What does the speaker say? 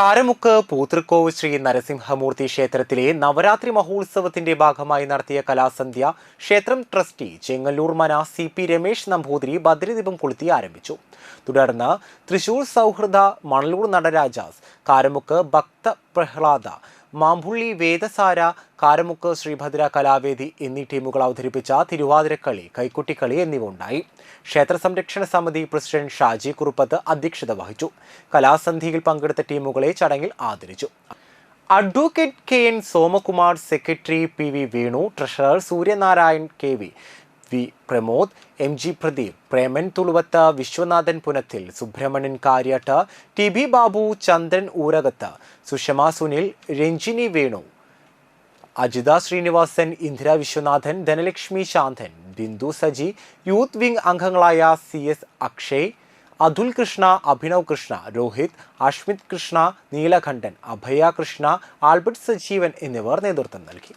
കാരമുക്ക് പൂത്തൃക്കോവ് ശ്രീ നരസിംഹമൂർത്തി ക്ഷേത്രത്തിലെ നവരാത്രി മഹോത്സവത്തിന്റെ ഭാഗമായി നടത്തിയ കലാസന്ധ്യ ക്ഷേത്രം trustee Chengallur Mana C P Ramesh Namboothiri ഭദ്രദീപം കൊളുത്തി ആരംഭിച്ചു. തുടർന്ന് തൃശൂർ സൗഹൃദ മണലൂർ നടരാജാസ് കാരമുക്ക് ഭക്ത പ്രഹ്ലാദ മാമ്പുള്ളി വേദസാര കാരമുക്ക് ശ്രീഭദ്ര കലാവേദി എന്നീ ടീമുകൾ അവതരിപ്പിച്ച തിരുവാതിരക്കളി കൈക്കുട്ടിക്കളി എന്നിവ ഉണ്ടായി. ക്ഷേത്ര സംരക്ഷണ സമിതി പ്രസിഡന്റ് ഷാജി കുറുപ്പത്ത് അധ്യക്ഷത വഹിച്ചു. കലാസന്ധിയിൽ പങ്കെടുത്ത ടീമുകളെ ചടങ്ങിൽ ആദരിച്ചു. Advocate K N Somakumar secretary P V Venu treasurer Suryanarayan K V V Pramod M G Pradeep Preman Thuluvath Viswanathan Punathil Subramanian Kariyat T B Babu Chandran Oorakath Sushama Sunil Ranjini Venu Ajitha Srinivasan Indira Viswanathan Dhanalakshmi Shanthan Bindu Saji youth wing അംഗങ്ങളായ C S Akshay Athul Krishna Abhinav Krishna Rohit Ashmith Krishna Neelakantan Abhaya Krishna Albert Sajeevan എന്നിവർ നേതൃത്വം നൽകി.